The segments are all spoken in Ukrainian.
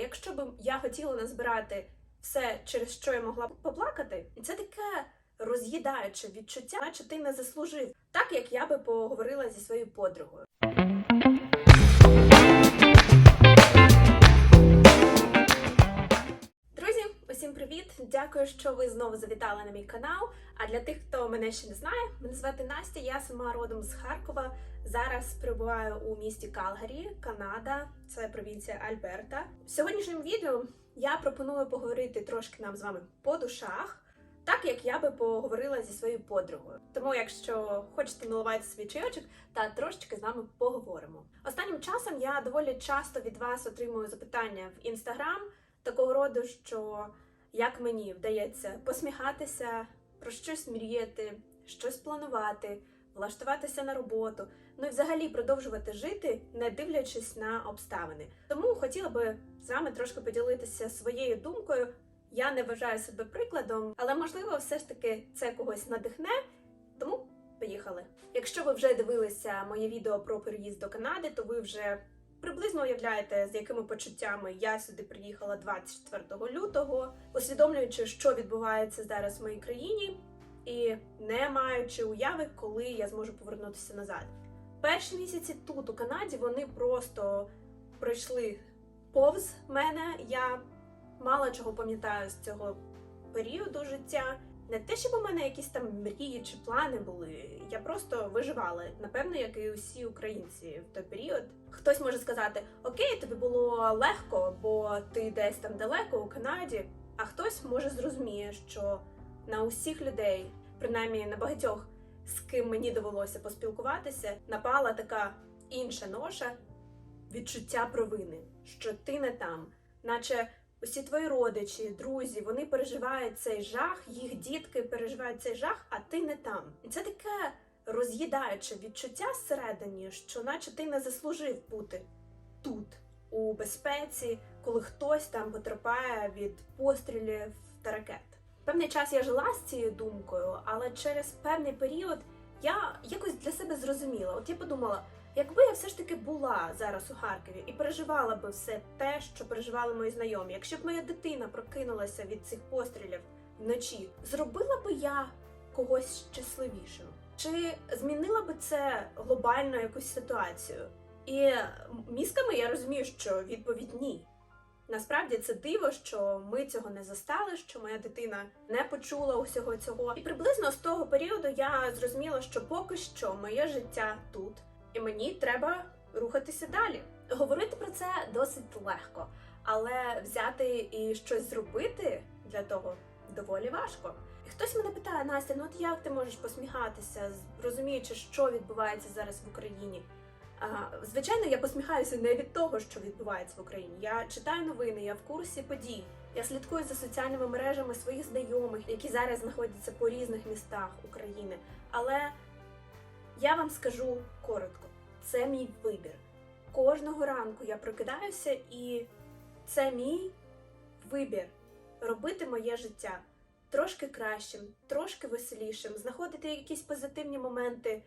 Якщо б я хотіла назбирати все, через що я могла поплакати, і це таке роз'їдаюче відчуття, наче ти не заслужив, так як я би поговорила зі своєю подругою. Дякую, що ви знову завітали на мій канал. А для тих, хто мене ще не знає, мене звати Настя. Я сама родом з Харкова. Зараз перебуваю у місті Калгарі, Канада, це провінція Альберта. В сьогоднішньому відео я пропоную поговорити трошки нам з вами по душах. Так як я би поговорила зі своєю подругою. Тому, якщо хочете наливати свій чайочок, та трошечки з вами поговоримо. Останнім часом я доволі часто від вас отримую запитання в інстаграм такого роду, що як мені вдається посміхатися, про щось мріяти, щось планувати, влаштуватися на роботу, ну і взагалі продовжувати жити, не дивлячись на обставини. Тому хотіла би з вами трошки поділитися своєю думкою. Я не вважаю себе прикладом, але можливо, все ж таки це когось надихне. Тому поїхали. Якщо ви вже дивилися моє відео про переїзд до Канади, то ви вже приблизно уявляєте, з якими почуттями я сюди приїхала 24 лютого, усвідомлюючи, що відбувається зараз в моїй країні, і не маючи уяви, коли я зможу повернутися назад. Перші місяці тут, у Канаді, вони просто пройшли повз мене. Я мало чого пам'ятаю з цього періоду життя. Не те, щоб у мене якісь там мрії чи плани були. Я просто виживала, напевно, як і усі українці в той період. Хтось може сказати: Окей, тобі було легко, бо ти десь там далеко у Канаді. А хтось може зрозуміє, що на усіх людей, принаймні на багатьох, з ким мені довелося поспілкуватися, напала така інша ноша відчуття провини, що ти не там, наче усі твої родичі, друзі, вони переживають цей жах, їх дітки переживають цей жах, а ти не там. І це таке роз'їдаюче відчуття всередині, що наче ти не заслужив бути тут, у безпеці, коли хтось там потерпає від пострілів та ракет. Певний час я жила з цією думкою, але через певний період я якось для себе зрозуміла. От я подумала, якби я все ж таки була зараз у Харкові і переживала би все те, що переживали мої знайомі, якщо б моя дитина прокинулася від цих пострілів вночі, зробила би я когось щасливішим? Чи змінила би це глобально якусь ситуацію? І мізками я розумію, що відповідь ні. Насправді це диво, що ми цього не застали, що моя дитина не почула усього цього. І приблизно з того періоду я зрозуміла, що поки що моє життя тут, і мені треба рухатися далі. Говорити про це досить легко, але взяти і щось зробити для того доволі важко. І хтось мене питає, Настя, ну от як ти можеш посміхатися, розуміючи, що відбувається зараз в Україні? А, Звичайно, я посміхаюся не від того, що відбувається в Україні. Я читаю новини, я в курсі подій. Я слідкую за соціальними мережами своїх знайомих, які зараз знаходяться по різних містах України. Але я вам скажу коротко: це мій вибір. Кожного ранку я прокидаюся, і це мій вибір робити моє життя трошки кращим, трошки веселішим, знаходити якісь позитивні моменти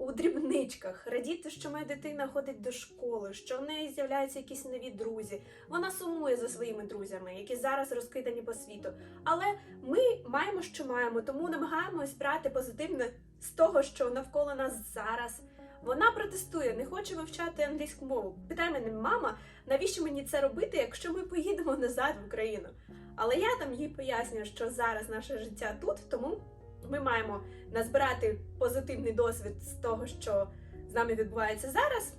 у дрібничках, радіти, що моя дитина ходить до школи, що в неї з'являються якісь нові друзі. Вона сумує за своїми друзями, які зараз розкидані по світу. Але ми маємо, що маємо, тому намагаємось брати позитивне з того, що навколо нас зараз. Вона протестує, не хоче вивчати англійську мову. Питає мене, мама, навіщо мені це робити, якщо ми поїдемо назад в Україну? Але я там їй пояснюю, що зараз наше життя тут, тому ми маємо назбирати позитивний досвід з того, що з нами відбувається зараз,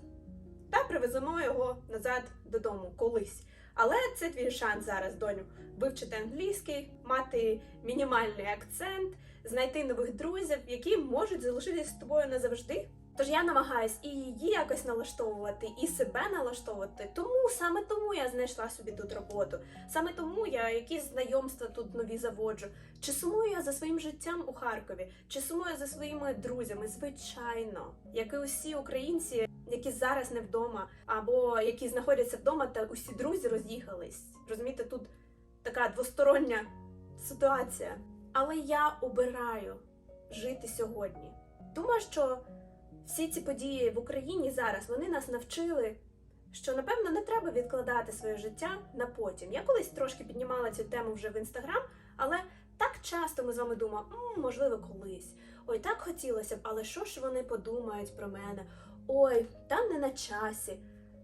та привеземо його назад додому колись. Але це твій шанс зараз, доню, вивчити англійський, мати мінімальний акцент, знайти нових друзів, які можуть залишитися з тобою назавжди. Тож я намагаюсь і її якось налаштовувати, і себе налаштовувати. Тому саме тому я знайшла собі тут роботу. Саме тому я якісь знайомства тут нові заводжу. Чи сумую я за своїм життям у Харкові, чи сумую за своїми друзями? Звичайно, як і усі українці, які зараз не вдома, або які знаходяться вдома, та усі друзі роз'їхались. Розумієте, тут така двостороння ситуація. Але я обираю жити сьогодні. Думаю, що всі ці події в Україні зараз вони нас навчили що напевно не треба відкладати своє життя на потім. Я колись трошки піднімала цю тему вже в інстаграм, але так часто ми з вами думаємо, можливо, колись. Ой, так хотілося б, але що ж вони подумають про мене? Ой, там не на часі.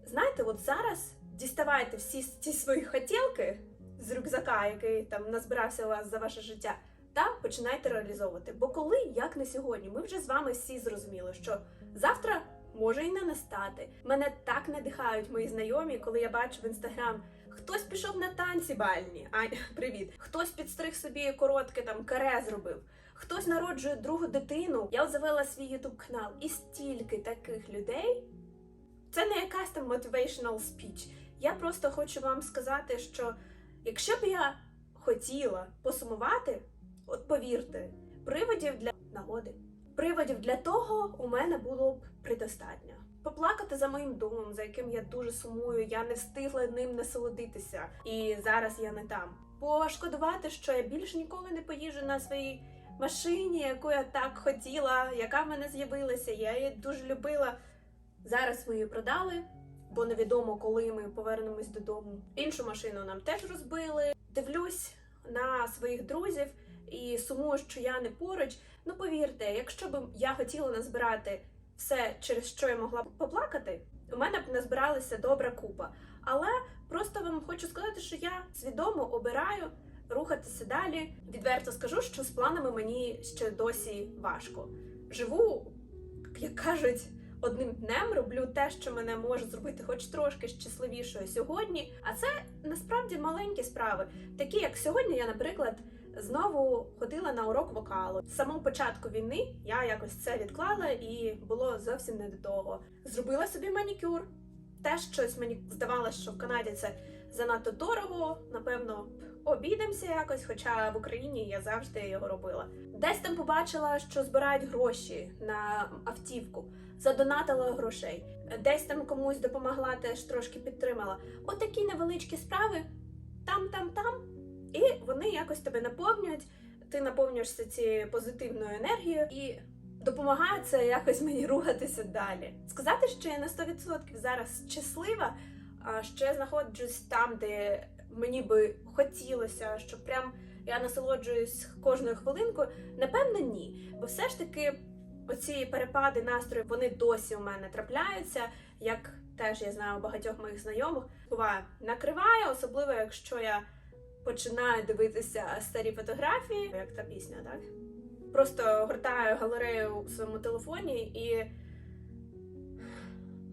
Знаєте, от зараз діставайте всі ці свої хотілки з рюкзака, який там назбирався у вас за ваше життя, та починайте реалізовувати. Бо коли, як не сьогодні, ми вже з вами всі зрозуміли, що завтра може і не настати. Мене так надихають мої знайомі, коли я бачу в інстаграм. Хтось пішов на танці бальні, Аня, привіт. Хтось підстриг собі коротке там каре зробив. Хтось народжує другу дитину. Я завела свій ютуб канал, і стільки таких людей. Це не якась там motivational speech. Я просто хочу вам сказати, що якщо б я хотіла посумувати, от повірте, приводів для нагоди, приводів для того у мене було б предостатньо. Поплакати за моїм домом, за яким я дуже сумую, я не встигла ним насолодитися, і зараз я не там. Пошкодувати, що я більше ніколи не поїжджу на своїй машині, яку я так хотіла, яка в мене з'явилася. Я її дуже любила. Зараз ми її продали, бо невідомо, коли ми повернемось додому. Іншу машину нам теж розбили. Дивлюсь на своїх друзів і сумую, що я не поруч. Ну повірте, якщо б я хотіла назбирати все, через що я могла б поплакати, у мене б назбиралася добра купа. Але просто вам хочу сказати, що я свідомо обираю рухатися далі. Відверто скажу, що з планами мені ще досі важко. Живу, як кажуть, одним днем роблю те, що мене може зробити хоч трошки щасливішою сьогодні. А це насправді маленькі справи, такі як сьогодні, я, наприклад. Знову ходила на урок вокалу. З самого початку війни я якось це відклала і було зовсім не до того. Зробила собі манікюр. Теж щось мені здавалося, що в Канаді це занадто дорого. Напевно, обійдемося якось, хоча в Україні я завжди його робила. Десь там побачила, що збирають гроші на автівку, задонатила грошей, десь там комусь допомогла, теж трошки підтримала. От невеличкі справи там, там, там. І вони якось тебе наповнюють, ти наповнюєшся цією позитивною енергією і допомагає це якось мені рухатися далі. Сказати, що я на 100% зараз щаслива, а я знаходжусь там, де мені би хотілося, щоб прям я насолоджуюсь кожною хвилинкою, напевно, ні. Бо все ж таки оці перепади настрою вони досі у мене трапляються, як теж я знаю у багатьох моїх знайомих. Буває, накриває, особливо якщо я починаю дивитися старі фотографії, як та пісня, так? Просто гортаю галерею у своєму телефоні і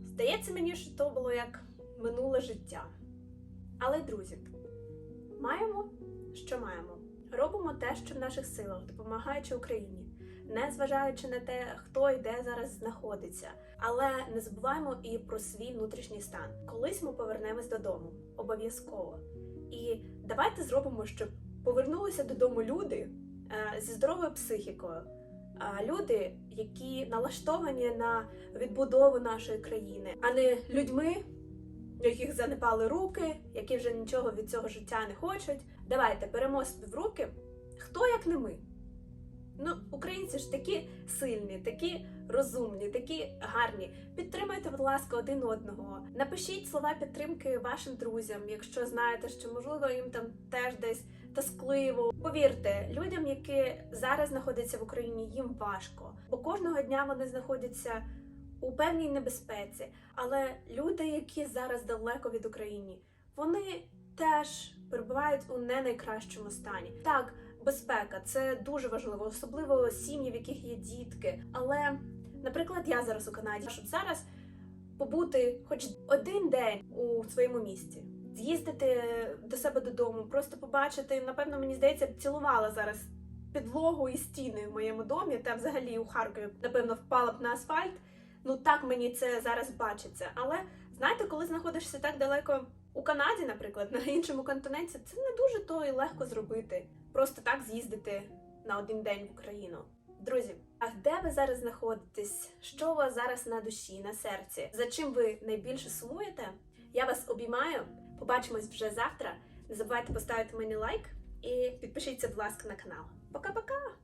здається мені, що то було як минуле життя. Але, друзі, маємо, що маємо. Робимо те, що в наших силах, допомагаючи Україні, не зважаючи на те, хто і де зараз знаходиться. Але не забуваємо і про свій внутрішній стан. Колись ми повернемось додому, обов'язково. І давайте зробимо, щоб повернулися додому люди е, зі здоровою психікою. Люди, які налаштовані на відбудову нашої країни, а не людьми, яких занепали руки, які вже нічого від цього життя не хочуть. Давайте беремо собі в руки, хто як не ми. Ну, українці ж такі сильні, такі розумні, такі гарні. Підтримайте, будь ласка, один одного. Напишіть слова підтримки вашим друзям, якщо знаєте, що можливо їм там теж десь тоскливо. Повірте, людям, які зараз знаходяться в Україні, їм важко, бо кожного дня вони знаходяться у певній небезпеці. Але люди, які зараз далеко від України, вони теж перебувають у не найкращому стані. Так, безпека це дуже важливо, особливо сім'ї, в яких є дітки. Але, наприклад, я зараз у Канаді, щоб зараз побути хоч один день у своєму місті, з'їздити до себе додому, просто побачити, напевно, мені здається, цілувала зараз. Підлогу і стіни в моєму домі, та взагалі у Харкові, напевно, впала б на асфальт. Ну так мені це зараз бачиться. Але знаєте, коли знаходишся так далеко у Канаді, наприклад, на іншому континенті, це не дуже то і легко зробити. Просто так з'їздити на один день в Україну. Друзі, а де ви зараз знаходитесь? Що у вас зараз на душі, на серці? За чим ви найбільше сумуєте? Я вас обіймаю. Побачимось вже завтра. Не забувайте поставити мені лайк і підпишіться, будь ласка, на канал. Пока-пока!